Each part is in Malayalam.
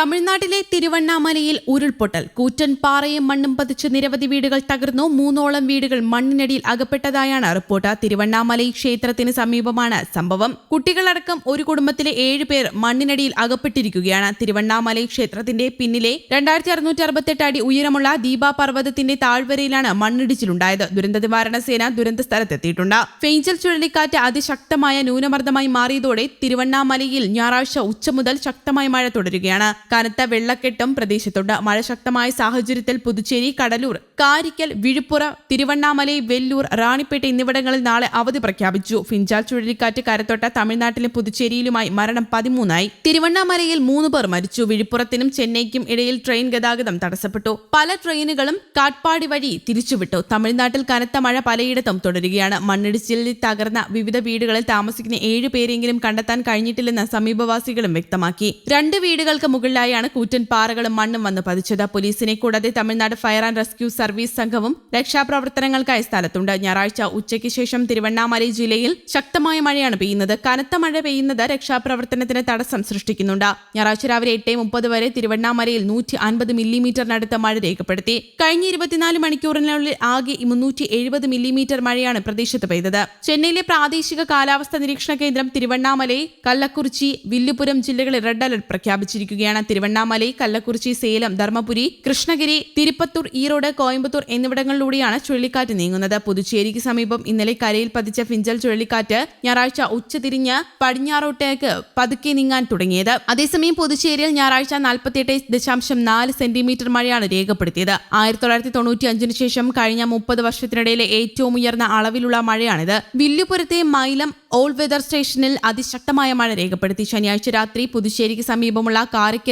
തമിഴ്നാട്ടിലെ തിരുവണ്ണാമലയിൽ ഉരുൾപൊട്ടൽ. കൂറ്റൻ പാറയും മണ്ണും പതിച്ച് നിരവധി വീടുകൾ തകർന്നു. മൂന്നോളം വീടുകൾ മണ്ണിനടിയിൽ അകപ്പെട്ടതായാണ് റിപ്പോർട്ട്. തിരുവണ്ണാമലൈ ക്ഷേത്രത്തിന് സമീപമാണ് സംഭവം. കുട്ടികളടക്കം ഒരു കുടുംബത്തിലെ ഏഴ് പേർ മണ്ണിനടിയിൽ അകപ്പെട്ടിരിക്കുകയാണ്. തിരുവണ്ണാമലൈ ക്ഷേത്രത്തിന്റെ പിന്നിലെ രണ്ടായിരത്തി അറുന്നൂറ്റി അറുപത്തെട്ട് അടി ഉയരമുള്ള ദീപാ പർവതത്തിന്റെ താഴ്വരയിലാണ് മണ്ണിടിച്ചിലുണ്ടായത്. ദുരന്ത നിവാരണ സേന ദുരന്ത സ്ഥലത്തെത്തിയിട്ടുണ്ട്. ഫെയ്ഞ്ചൽ ചുഴലിക്കാറ്റ് അതിശക്തമായ ന്യൂനമർദ്ദമായി മാറിയതോടെ തിരുവണ്ണാമലയിൽ ഞായറാഴ്ച ഉച്ച മുതൽ ശക്തമായ മഴ തുടരുകയാണ്. കനത്ത വെള്ളക്കെട്ടും പ്രദേശത്തുണ്ട് മഴ ശക്തമായ സാഹചര്യത്തിൽ പുതുച്ചേരി കടലൂർ കാരിക്കൽ വിഴുപ്പുറ തിരുവണ്ണാമലൈ വെല്ലൂർ റാണിപ്പേട്ട എന്നിവിടങ്ങളിൽ നാളെ അവധി പ്രഖ്യാപിച്ചു. ഫിഞ്ചാൽ ചുഴലിക്കാറ്റ് കരത്തൊട്ട തമിഴ്നാട്ടിലും പുതുച്ചേരിയിലുമായി മരണം പതിമൂന്നായി. തിരുവണ്ണാമലയിൽ മൂന്ന് പേർ മരിച്ചു. വിഴുപ്പുറത്തിനും ചെന്നൈക്കും ഇടയിൽ ട്രെയിൻ ഗതാഗതം തടസ്സപ്പെട്ടു. പല ട്രെയിനുകളും കാട്പാടി വഴി തിരിച്ചുവിട്ടു. തമിഴ്നാട്ടിൽ കനത്ത മഴ പലയിടത്തും തുടരുകയാണ്. മണ്ണിടിച്ചിലിൽ തകർന്ന വിവിധ വീടുകളിൽ താമസിക്കുന്ന ഏഴ് പേരെങ്കിലും കണ്ടെത്താൻ കഴിഞ്ഞിട്ടില്ലെന്ന് സമീപവാസികളും വ്യക്തമാക്കി. രണ്ട് വീടുകൾക്ക് മുകളിലായാണ് കൂറ്റൻ പാറകളും മണ്ണും വന്ന് പതിച്ചത്. പോലീസിനെ കൂടാതെ Tamil Nadu fire and rescue service സംഘവും രക്ഷാപ്രവർത്തനങ്ങൾക്കായി സ്ഥലത്തുണ്ട്. ഞായറാഴ്ച ഉച്ചയ്ക്ക് ശേഷം തിരുവണ്ണാമലൈ ജില്ലയിൽ ശക്തമായ മഴയാണ് പെയ്യുന്നത്. കനത്ത മഴ പെയ്യുന്നത് രക്ഷാപ്രവർത്തനത്തിന് തടസ്സം സൃഷ്ടിക്കുന്നുണ്ട്. ഞായറാഴ്ച രാവിലെ എട്ട് മുപ്പത് വരെ തിരുവണ്ണാമലയിൽ നൂറ്റി അൻപത് മില്ലിമീറ്ററിനടുത്ത് മഴ രേഖപ്പെടുത്തി. കഴിഞ്ഞ ഇരുപത്തിനാല് മണിക്കൂറിനുള്ളിൽ ആകെ മുന്നൂറ്റി എഴുപത് മില്ലിമീറ്റർ മഴയാണ് പ്രദേശത്ത് പെയ്തത്. ചെന്നൈയിലെ പ്രാദേശിക കാലാവസ്ഥാ നിരീക്ഷണ കേന്ദ്രം തിരുവണ്ണാമലൈ കള്ളക്കുറിച്ചി വില്ലുപുരം ജില്ലകളിൽ റെഡ് അലർട്ട് പ്രഖ്യാപിച്ചിരിക്കുകയാണ്. തിരുവണ്ണാമലൈ കള്ളക്കുറിച്ചി സേലം ധർമ്മപുരി കൃഷ്ണഗിരി തിരുപ്പത്തൂർ ഈറോഡ് കോയമ്പത്തൂർ എന്നിവിടങ്ങളിലൂടെയാണ് ചുഴലിക്കാറ്റ് നീങ്ങുന്നത്. പുതുച്ചേരിക്ക് സമീപം ഇന്നലെ കരയിൽ പതിച്ച ഫിഞ്ചൽ ചുഴലിക്കാറ്റ് ഞായറാഴ്ച ഉച്ചതിരിഞ്ഞ് പടിഞ്ഞാറോട്ടേക്ക് പതുക്കെ നീങ്ങാൻ തുടങ്ങിയത്. അതേസമയം പുതുച്ചേരിയിൽ ഞായറാഴ്ച നാൽപ്പത്തിയെട്ട് ദശാംശം നാല് സെന്റിമീറ്റർ മഴയാണ് രേഖപ്പെടുത്തിയത്. ആയിരത്തി തൊള്ളായിരത്തി തൊണ്ണൂറ്റി ശേഷം കഴിഞ്ഞ മുപ്പത് വർഷത്തിനിടയിലെ ഏറ്റവും ഉയർന്ന അളവിലുള്ള മഴയാണിത്. വില്ലുപുരത്തെ മൈലം ഓൾ വെതർ സ്റ്റേഷനിൽ അതിശക്തമായ മഴ രേഖപ്പെടുത്തി. ശനിയാഴ്ച രാത്രി പുതുച്ചേരിക്ക് സമീപമുള്ള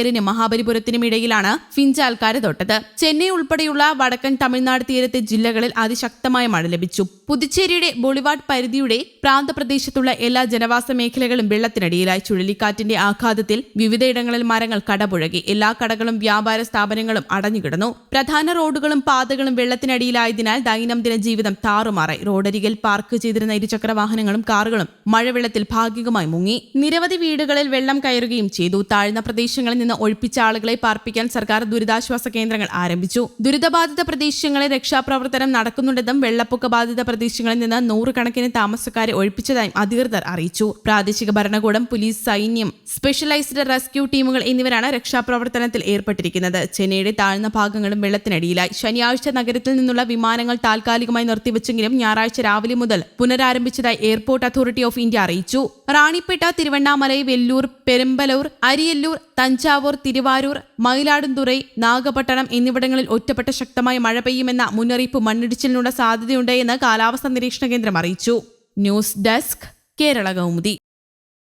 കാരക്കലിനും മഹാബലിപുരത്തിനും ഇടയിലാണ് ഫിഞ്ചാൽ തൊട്ടത്. ചെന്നൈ ഉൾപ്പെടെയുള്ള വടക്കൻ തമിഴ്നാട് തീരത്തെ ജില്ലകളിൽ അതിശക്തമായ മഴ ലഭിച്ചു. പുതുച്ചേരിയുടെ ബോളിവാഡ് പരിധിയുടെ പ്രാന്തപ്രദേശത്തുള്ള എല്ലാ ജനവാസ മേഖലകളും വെള്ളത്തിനടിയിലായി. ചുഴലിക്കാറ്റിന്റെ ആഘാതത്തിൽ വിവിധയിടങ്ങളിൽ മരങ്ങൾ കടപുഴകി. എല്ലാ കടകളും വ്യാപാര സ്ഥാപനങ്ങളും അടഞ്ഞുകിടന്നു. പ്രധാന റോഡുകളും പാതകളും വെള്ളത്തിനടിയിലായതിനാൽ ദൈനംദിന ജീവിതം താറുമാറായി. റോഡരികിൽ പാർക്ക് ചെയ്തിരുന്ന ഇരുചക്ര വാഹനങ്ങളും കാറുകളും മഴവെള്ളത്തിൽ ഭാഗികമായി മുങ്ങി. നിരവധി വീടുകളിൽ വെള്ളം കയറുകയും ചെയ്തു. താഴ്ന്ന പ്രദേശങ്ങളിൽ നിന്ന് ഒഴിപ്പിച്ച ആളുകളെ പാർപ്പിക്കാൻ സർക്കാർ ദുരിതാശ്വാസ കേന്ദ്രങ്ങൾ ആരംഭിച്ചു. ദുരിതബാധിത പ്രദേശങ്ങളിൽ രക്ഷാപ്രവർത്തനം നടക്കുന്നുണ്ടെന്നും വെള്ളപ്പൊക്ക ബാധിത പ്രദേശങ്ങളിൽ നിന്ന് നൂറുകണക്കിന് താമസക്കാരെ ഒഴിപ്പിച്ചതായും അധികൃതർ അറിയിച്ചു. പ്രാദേശിക ഭരണകൂടം പോലീസ് സൈന്യം സ്പെഷ്യലൈസ്ഡ് റെസ്ക്യൂ ടീമുകൾ എന്നിവരാണ് രക്ഷാപ്രവർത്തനത്തിൽ ഏർപ്പെട്ടിരിക്കുന്നത്. ചെന്നൈയുടെ താഴ്ന്ന ഭാഗങ്ങളും വെള്ളത്തിനടിയിലായി. ശനിയാഴ്ച നഗരത്തിൽ നിന്നുള്ള വിമാനങ്ങൾ താൽക്കാലികമായി നിർത്തിവെച്ചെങ്കിലും ഞായറാഴ്ച രാവിലെ മുതൽ പുനരാരംഭിച്ചതായി എയർപോർട്ട് അതോറിറ്റി ഓഫ് ഇന്ത്യ അറിയിച്ചു. റാണിപ്പേട്ട തിരുവണ്ണാമലൈ വെല്ലൂർ പെരുമ്പലൂർ അരിയല്ലൂർ തഞ്ചാവൂർ തിരുവാരൂർ മയിലാടുംതുറൈ നാഗപട്ടണം എന്നിവിടങ്ങളിൽ ഒറ്റപ്പെട്ട ശക്തമായ മഴ പെയ്യുമെന്ന മുന്നറിയിപ്പ് മണ്ണിടിച്ചിലിനുള്ള സാധ്യതയുണ്ടെന്ന് കാലാവസ്ഥാ നിരീക്ഷണ കേന്ദ്രം അറിയിച്ചു. News desk Kerala Kaumudi.